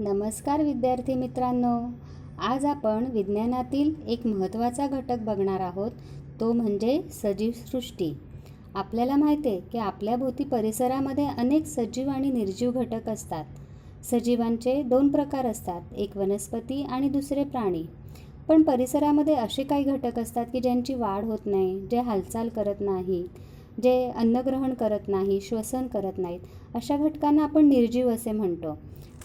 नमस्कार विद्यार्थी मित्रांनो. आज आपण विज्ञानातील एक महत्त्वाचा घटक बघणार आहोत. तो म्हणजे सजीव सृष्टी. आपल्याला माहिती आहे की आपल्याभोवती परिसरामध्ये अनेक सजीव आणि निर्जीव घटक असतात. सजीवांचे दोन प्रकार असतात एक वनस्पती आणि दुसरे प्राणी. पण परिसरामध्ये असे काही घटक असतात की ज्यांची वाढ होत नाही जे हालचाल करत नाही जे अन्नग्रहण करत नाही श्वसन करत नाहीत. अशा घटकांना आपण निर्जीव असे म्हणतो.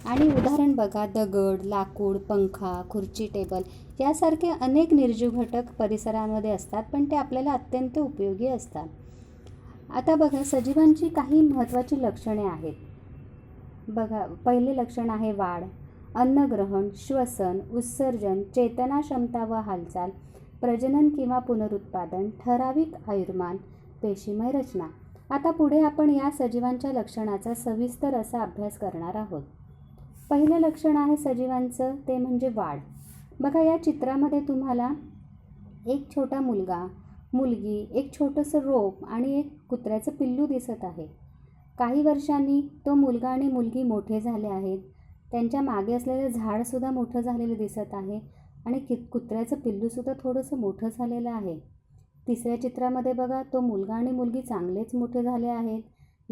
आणि उदाहरण बघा दगड लाकूड पंखा खुर्ची टेबल यासारखे अनेक निर्जीव घटक परिसरामध्ये असतात पण ते आपल्याला अत्यंत उपयोगी असतात. आता बघा सजीवांची काही महत्त्वाची लक्षणे आहेत. बघा पहिले लक्षण आहे वाढ अन्नग्रहण श्वसन उत्सर्जन चेतना क्षमता व हालचाल प्रजनन किंवा पुनरुत्पादन ठराविक आयुर्मान पेशीमय रचना. आता पुढे आपण या सजीवांच्या लक्षणाचा सविस्तर असा अभ्यास करणार आहोत. पहिलं लक्षण आहे सजीवांचं ते म्हणजे वाढ. बघा या चित्रामध्ये तुम्हाला एक छोटा मुलगा मुलगी एक छोटंसं रोप आणि एक कुत्र्याचं पिल्लू दिसत आहे. काही वर्षांनी तो मुलगा आणि मुलगी मोठे झाले आहेत. त्यांच्या मागे असलेलं झाडसुद्धा मोठं झालेलं दिसत आहे आणि कि कुत्र्याचं पिल्लूसुद्धा थोडंसं मोठं झालेलं आहे. तिसऱ्या चित्रामध्ये बघा तो मुलगा आणि मुलगी चांगलेच मोठे झाले आहेत.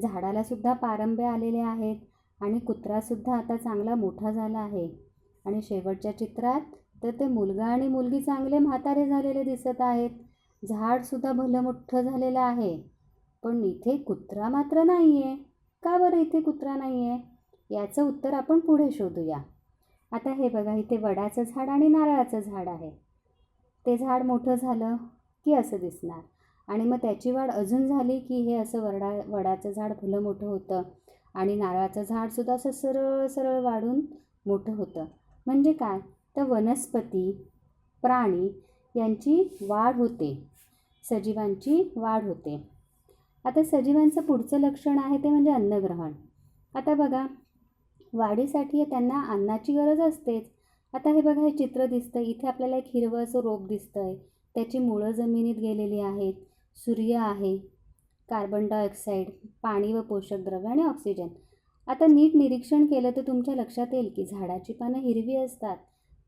झाडालासुद्धा पारंब्या आलेले आहेत. आणि कुत्रासुद्धा आता चांगला मोठा झाला आहे. आणि शेवटच्या चित्रात तर ते मुलगा आणि मुलगी चांगले म्हातारे झालेले दिसत आहेत. झाडसुद्धा भलं मोठं झालेलं आहे. पण इथे कुत्रा मात्र नाही आहे का बरं इथे कुत्रा नाही आहे याचं उत्तर आपण पुढे शोधूया. आता हे बघा इथे वडाचं झाड आणि नारळाचं झाड आहे. ते झाड मोठं झालं की असं दिसणार. आणि मग त्याची वाढ अजून झाली की हे असं वडा वडाचं झाड भलं मोठं होतं. आणि नारळाचं झाडसुद्धा असं सरळ सरळ वाढून मोठं होतं. म्हणजे काय? तर वनस्पती प्राणी यांची वाढ होते. सजीवांची वाढ होते. आता सजीवांचं पुढचं लक्षण आहे ते म्हणजे अन्नग्रहण. आता बघा वाढीसाठी त्यांना अन्नाची गरज असतेच. आता हे बघा हे चित्र दिसतं इथे आपल्याला एक हिरवं असं रोप दिसतं आहे त्याची मुळं जमिनीत गेलेली आहेत. सूर्य आहे. कार्बन डायऑक्साईड पाणी व पोषक द्रव्य आणि ऑक्सिजन. आता नीट निरीक्षण केलं तर तुमच्या लक्षात येईल की झाडाची पानं हिरवी असतात.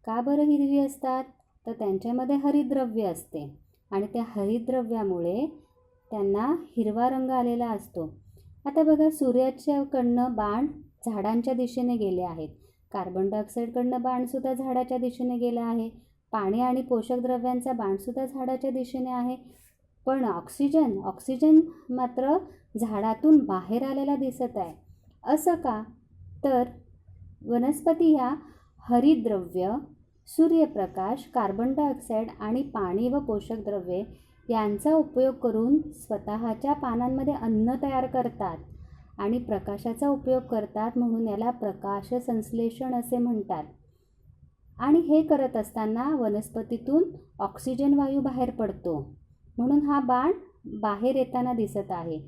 का बरं हिरवी असतात? तर त्यांच्यामध्ये हरितद्रव्य असते आणि त्या हरितद्रव्यामुळे त्यांना हिरवा रंग आलेला असतो. आता बघा सूर्याच्याकडनं बाण झाडांच्या दिशेने गेले आहेत. कार्बन डायऑक्साईडकडनं बाणसुद्धा झाडाच्या दिशेने गेला आहे. पाणी आणि पोषक द्रव्यांचा बाणसुद्धा झाडाच्या दिशेने आहे. पण ऑक्सिजन ऑक्सिजन मात्र झाडातून बाहेर आलेला दिसत आहे. असं का? तर वनस्पती ह्या हरितद्रव्य सूर्यप्रकाश कार्बन डायऑक्साईड आणि पाणी व पोषक द्रव्ये यांचा उपयोग करून स्वतःच्या पानांमध्ये अन्न तयार करतात आणि प्रकाशाचा उपयोग करतात म्हणून याला प्रकाश संश्लेषण असे म्हणतात. आणि हे करत असताना वनस्पतीतून ऑक्सिजन वायू बाहेर पडतो. म्हणून हा बाण बाहेर येताना दिसत आहे.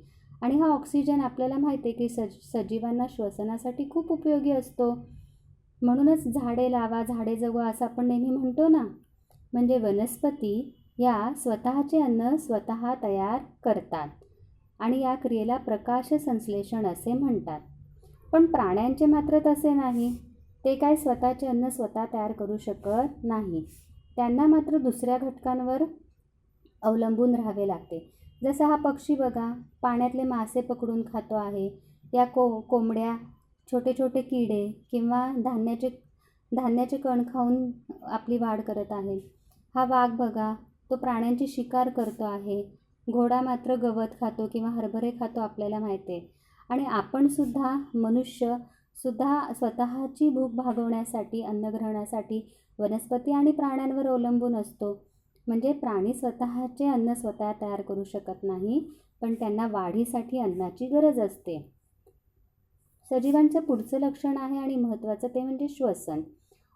आणि हा ऑक्सिजन आपल्याला माहिती आहे की सज सजीवांना श्वसनासाठी खूप उपयोगी असतो. म्हणूनच झाडे लावा झाडे जगवा असं आपण नेहमी म्हणतो ना. म्हणजे वनस्पती या स्वतःचे अन्न स्वतः तयार करतात आणि या क्रियेला प्रकाश संश्लेषण असे म्हणतात. पण प्राण्यांचे मात्र तसे नाही. ते काय स्वतःचे अन्न स्वतः तयार करू शकत नाही. त्यांना मात्र दुसऱ्या घटकांवर अवलंबून राहावे लागते. जसं हा पक्षी बघा पाण्यातले मासे पकडून खातो आहे या को कोंबड्या छोटे छोटे किडे किंवा धान्याचे धान्याचे कण खाऊन आपली वाढ करत आहे. हा वाघ बघा तो प्राण्यांची शिकार करतो आहे. घोडा मात्र गवत खातो किंवा हरभरे खातो आपल्याला माहिती आहे. आणि आपणसुद्धा मनुष्यसुद्धा स्वतःची भूक भागवण्यासाठी अन्नग्रहणासाठी वनस्पती आणि प्राण्यांवर अवलंबून असतो. म्हणजे प्राणी स्वतःचे अन्न स्वतः तयार करू शकत नाही पण त्यांना वाढीसाठी अन्नाची गरज असते. सजीवांचं पुढचं लक्षण आहे आणि महत्त्वाचं ते म्हणजे श्वसन.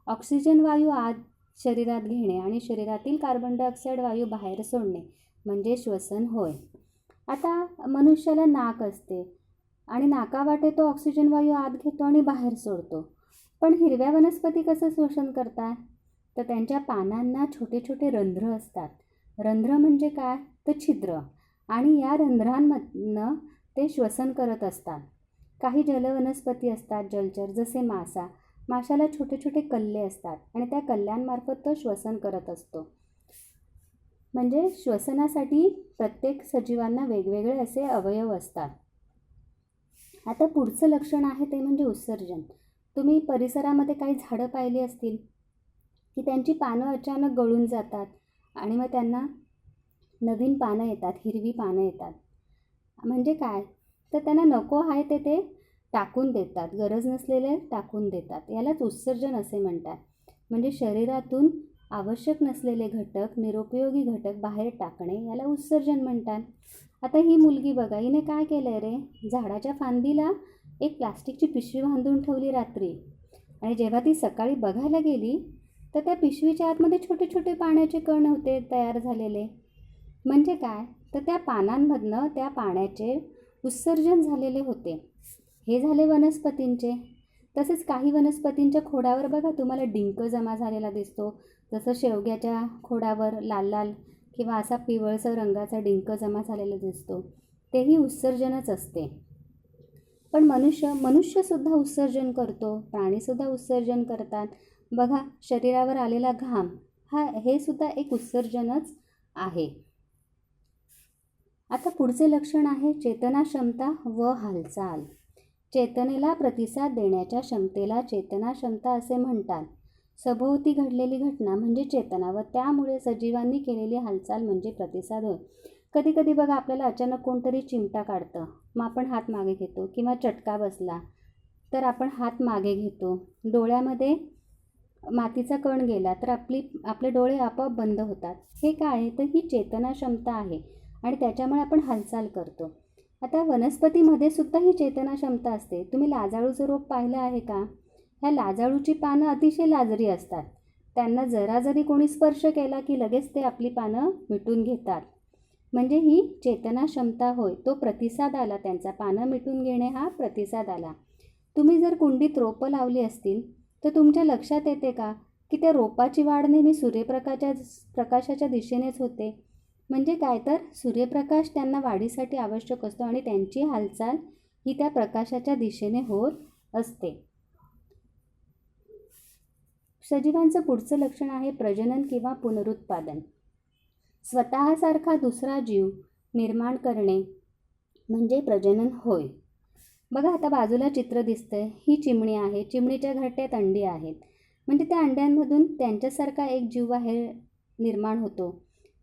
ऑक्सिजन वायू आत शरीरात घेणे आणि शरीरातील कार्बन डायऑक्साईड वायू बाहेर सोडणे म्हणजे श्वसन होय. आता मनुष्याला नाक असते आणि नाकावाटे तो ऑक्सिजन वायू आत घेतो आणि बाहेर सोडतो. पण हिरव्या वनस्पती कसं श्वसन करतात? तर त्यांच्या पानांना छोटे छोटे रंध्र असतात. रंध्र म्हणजे काय? तर छिद्र. आणि या रंध्रांमधनं ते श्वसन करत असतात. काही जलवनस्पती असतात जलचर जसे मासा. माशाला छोटे छोटे कल्ले असतात आणि त्या कल्ल्यांमार्फत तो श्वसन करत असतो. म्हणजे श्वसनासाठी प्रत्येक सजीवांना वेगवेगळे असे अवयव असतात. आता पुढचं लक्षण आहे ते म्हणजे उत्सर्जन. तुम्ही परिसरामध्ये काही झाडं पाहिली असतील? की त्यांची पानं अचानक गळून जातात आणि मग त्यांना नवीन पानं येतात हिरवी पानं येतात. म्हणजे काय? तर त्यांना नको आहे ते ते टाकून देतात. गरज नसलेले टाकून देतात. यालाच उत्सर्जन असे म्हणतात. म्हणजे शरीरातून आवश्यक नसलेले घटक निरुपयोगी घटक बाहेर टाकणे याला उत्सर्जन म्हणतात. आता ही मुलगी बघा हिने काय केलं आहे रे? झाडाच्या फांदीला एक प्लास्टिकची पिशवी बांधून ठेवली रात्री. आणि जेव्हा ती सकाळी बघायला गेली तर त्या पिशवीच्या आतमध्ये छोटे छोटे पाण्याचे कण होते तयार झालेले. म्हणजे काय? तर त्या पानांमधनं त्या पाण्याचे उत्सर्जन झालेले होते. हे झाले वनस्पतींचे. तसेच काही वनस्पतींच्या खोडावर बघा तुम्हाला डिंक जमा झालेला दिसतो. जसं शेवग्याच्या खोडावर लाल लाल किंवा असा पिवळसर रंगाचा डिंक जमा झालेला दिसतो. तेही उत्सर्जनच असते. पण मनुष्य मनुष्यसुद्धा उत्सर्जन करतो. प्राणीसुद्धा उत्सर्जन करतात. बघा शरीरावर आलेला घाम हा हे सुद्धा एक उत्सर्जनच आहे. आता पुढचे लक्षण आहे चेतना क्षमता व हालचाल. चेतनेला प्रतिसाद देण्याच्या क्षमतेला चेतना क्षमता असे म्हणतात. सभोवती घडलेली घटना म्हणजे चेतना व त्यामुळे सजीवांनी केलेली हालचाल म्हणजे प्रतिसाद. होय कधी कधी बघा आपल्याला अचानक कोणतरी चिमटा काढतं. मग आपण हात मागे घेतो किंवा चटका बसला तर आपण हात मागे घेतो. डोळ्यामध्ये मातीचा कण गेला तर आपली आपले डोळे आपोआप बंद होतात. हे काय आहे? तर ही चेतना क्षमता आहे आणि त्याच्यामुळे आपण हालचाल करतो. आता वनस्पतीमध्ये सुद्धा ही चेतना क्षमता असते. तुम्ही लाजाळूचं रोप पाहिलं आहे का? ह्या लाजाळूची पानं अतिशय लाजरी असतात. त्यांना जरा जरी कोणी स्पर्श केला की लगेच ते आपली पानं मिटून घेतात. म्हणजे ही चेतना क्षमता होय तो प्रतिसाद आला. त्यांचा पानं मिटून घेणे हा प्रतिसाद आला. तुम्ही जर कुंडीत रोपं लावली असतील तर तुमच्या लक्षात येते का की त्या रोपाची वाढ नेहमी सूर्यप्रकाशा प्रकाशाच्या दिशेनेच होते? म्हणजे काय तर सूर्यप्रकाश त्यांना वाढीसाठी आवश्यक असतो आणि त्यांची हालचाल ही त्या प्रकाशाच्या दिशेने होत असते. सजीवांचं पुढचं लक्षण आहे प्रजनन किंवा पुनरुत्पादन. स्वतःसारखा दुसरा जीव निर्माण करणे म्हणजे प्रजनन होय. बघा आता बाजूला चित्र दिसतं ही चिमणी आहे. चिमणीच्या घरट्यात अंडी आहेत. म्हणजे त्या अंड्यांमधून त्यांच्यासारखा एक जीव हे निर्माण होतो.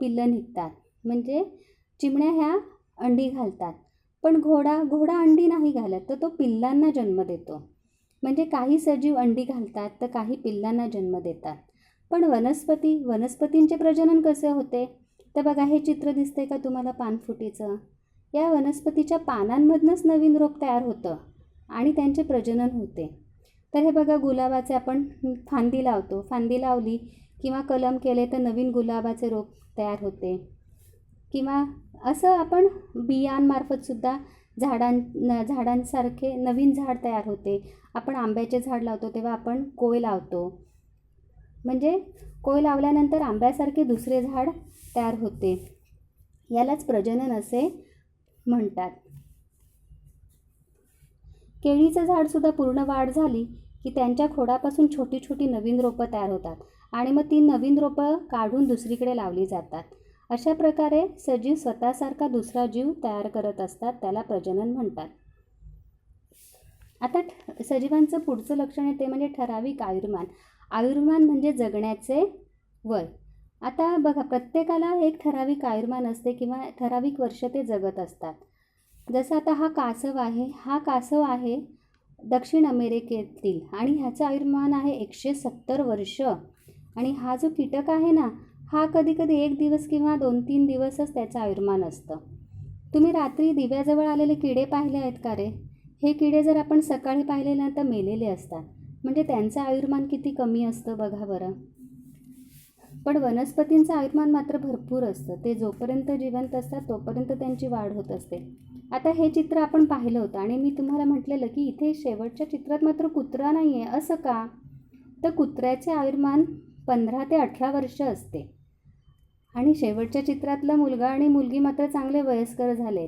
पिल्लं निघतात. म्हणजे चिमण्या ह्या अंडी घालतात. पण घोडा घोडा अंडी नाही घालत तर तो पिल्लांना जन्म देतो. म्हणजे काही सजीव अंडी घालतात तर काही पिल्लांना जन्म देतात. पण वनस्पती वनस्पतींचे प्रजनन कसे होते? तर बघा हे चित्र दिसतंय का तुम्हाला पानफुटीचं? या वनस्पतीच्या पानांमधनंच नवीन रोप तयार होतं आणि त्यांचे प्रजनन होते. तर हे बघा गुलाबाचे आपण फांदी लावतो. फांदी लावली किंवा कलम केले तर नवीन गुलाबाचे रोप तयार होते. किंवा असं आपण बियांमार्फतसुद्धा झाडां झाडांसारखे नवीन झाड तयार होते. आपण आंब्याचे झाड लावतो तेव्हा आपण कोय लावतो. म्हणजे कोय लावल्यानंतर आंब्यासारखे दुसरे झाड तयार होते. यालाच प्रजनन असे म्हणतात. केळीचं झाडसुद्धा पूर्ण वाढ झाली की त्यांच्या खोडापासून छोटी छोटी नवीन रोपं तयार होतात आणि मग ती नवीन रोपं काढून दुसरीकडे लावली जातात. अशा प्रकारे सजीव स्वतःसारखा दुसरा जीव तयार करत असतात त्याला प्रजनन म्हणतात. आता सजीवांचं पुढचं लक्षण आहे ते म्हणजे ठराविक आयुर्मान. आयुर्मान म्हणजे जगण्याचे वय. आता बघा प्रत्येकाला एक ठराविक आयुर्मान असते किंवा ठराविक वर्ष ते जगत असतात. जसं आता हा कासव आहे हा कासव आहे दक्षिण अमेरिकेतील आणि ह्याचं आयुर्मान आहे एकशे सत्तर वर्ष. आणि हा जो कीटक आहे ना हा कधी कधी एक दिवस किंवा दोन तीन दिवसच त्याचं आयुर्मान असतं. तुम्ही रात्री दिव्याजवळ आलेले किडे पाहिले आहेत का रे? हे किडे जर आपण सकाळी पाहिले ना तर मेलेले असतात. म्हणजे त्यांचं आयुर्मान किती कमी असतं बघा बरं. पण वनस्पतींचं आयुर्मान मात्र भरपूर असतं. ते जोपर्यंत जिवंत असतात तोपर्यंत त्यांची वाढ होत असते. आता हे चित्र आपण पाहिलं होतं आणि मी तुम्हाला म्हटलेलं की इथे शेवटच्या चित्रात मात्र कुत्रा नाही आहे असं का? तर कुत्र्याचे आयुर्मान पंधरा ते अठरा वर्ष असते. आणि शेवटच्या चित्रातला मुलगा आणि मुलगी मात्र चांगले वयस्कर झाले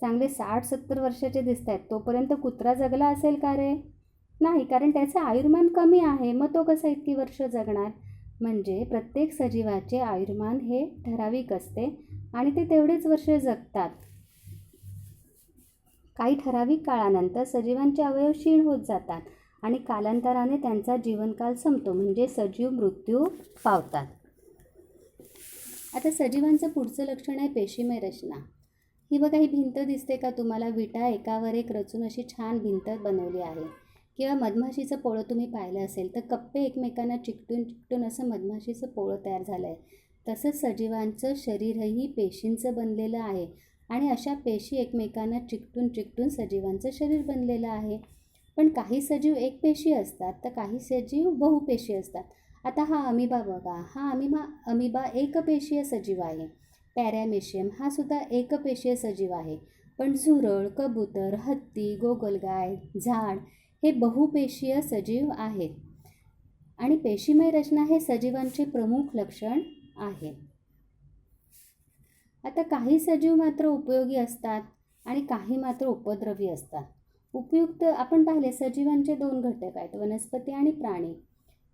चांगले साठ सत्तर वर्षाचे दिसत आहेत तोपर्यंत कुत्रा जगला असेल का रे? नाही कारण त्याचं आयुर्मान कमी आहे. मग तो कसा इतकी वर्ष जगणार? म्हणजे प्रत्येक सजीवाचे आयुर्मान हे ठराविक असते आणि ते तेवढेच वर्ष जगतात. काही ठराविक काळानंतर सजीवांचे अवयव क्षीण होत जातात आणि कालांतराने त्यांचा जीवनकाल संपतो म्हणजे सजीव मृत्यू पावतात. आता सजीवांचं पुढचं लक्षण आहे पेशीमय रचना. ही बघा ही भिंत दिसते का तुम्हाला? विटा एकावर एक रचून अशी छान भिंत बनवली आहे. किंवा मधमाशीचं पोळं तुम्ही पाहिलं असेल तर कप्पे एकमेकांना चिकटून चिकटून असं मधमाशीचं पोळं तयार झालं आहे. तसंच सजीवांचं शरीरही पेशींचं बनलेलं आहे आणि अशा पेशी एकमेकांना चिकटून चिकटून सजीवांचं शरीर बनलेलं आहे. पण काही सजीव एक पेशी असतात तर काही सजीव बहुपेशी असतात. आता हा अमिबा बघा हा अमिबा अमिबा एकपेशीय सजीव आहे. पॅरॅमेशियम हा सुद्धा एकपेशीय सजीव आहे. पण झुरळ कबूतर हत्ती गोगलगाय झाड हे बहुपेशीय सजीव आहेत. आणि पेशीमय रचना हे सजीवांचे प्रमुख लक्षण आहे. आता काही सजीव मात्र उपयोगी असतात आणि काही मात्र उपद्रवी असतात. उपयुक्त आपण पाहिले सजीवांचे दोन घटक आहेत वनस्पती आणि प्राणी.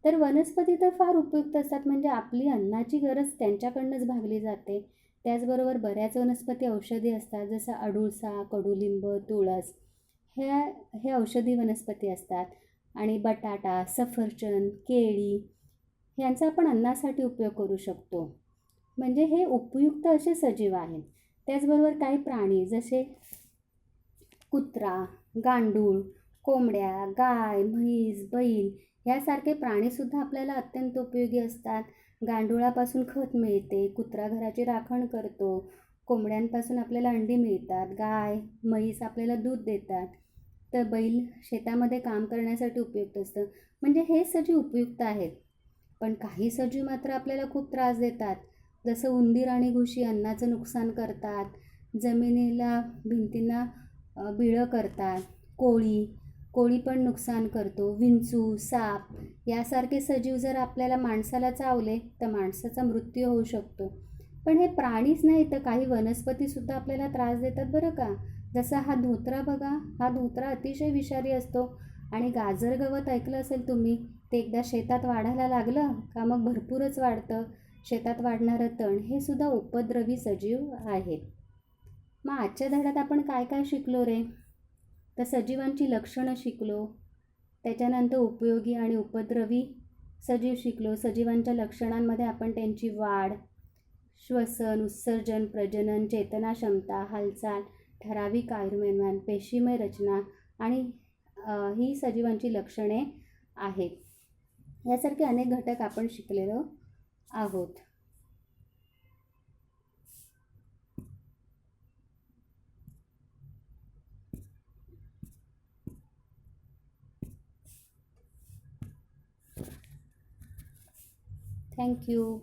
तर वनस्पती तर फार उपयुक्त असतात म्हणजे आपली अन्नाची गरज त्यांच्याकडनंच भागली जाते. त्याचबरोबर बऱ्याच वनस्पती औषधी असतात जसं अडुळसा कडुलिंब तुळस. हे हे औषधी वनस्पती असतात. आणि बटाटा सफरचंद केळी यांचा आपण अन्नासाठी उपयोग करू शकतो. म्हणजे हे उपयुक्त असे सजीव आहेत. त्याचबरोबर काही प्राणी जसे कुत्रा गांडूळ कोंबड्या गाय म्हैस बैल यासारखे प्राणीसुद्धा आपल्याला अत्यंत उपयोगी असतात. गांडुळापासून खत मिळते कुत्रा घराची राखण करतो कोंबड्यांपासून आपल्याला अंडी मिळतात गाय म्हैस आपल्याला दूध देतात. तर बैल शेतामध्ये काम करण्यासाठी उपयुक्त असतं. म्हणजे हे सजीव उपयुक्त आहेत. पण काही सजीव मात्र आपल्याला खूप त्रास देतात. जसं उंदीर आणि घुशी अन्नाचं नुकसान करतात. जमिनीला भिंतींना बिळं करतात. कोळी कोळी पण नुकसान करतो. विंचू साप यासारखे सजीव जर आपल्याला माणसाला चावले तर माणसाचा मृत्यू होऊ शकतो. पण हे प्राणीच नाही तर काही वनस्पतीसुद्धा आपल्याला त्रास देतात बरं का? जसा हा धोत्रा बघा हा धोत्रा अतिशय विषारी असतो. आणि गाजर गवत ऐकलं असेल तुम्ही ते एकदा शेतात वाढायला लागलं का मग भरपूरच वाढतं. शेतात वाढणारं तण हे सुद्धा उपद्रवी सजीव आहेत. मग आजच्या धड्यात आपण काय काय शिकलो रे? तर सजीवांची लक्षणं शिकलो त्याच्यानंतर उपयोगी आणि उपद्रवी सजीव शिकलो. सजीवांच्या लक्षणांमध्ये आपण त्यांची वाढ श्वसन उत्सर्जन प्रजनन चेतना क्षमता हालचाल ठराविक आयुर्मान पेशीमय रचना आणि ही सजीवांची लक्षणे आहेत. यासारखे अनेक घटक आपण शिकलेलो आहोत. थँक्यू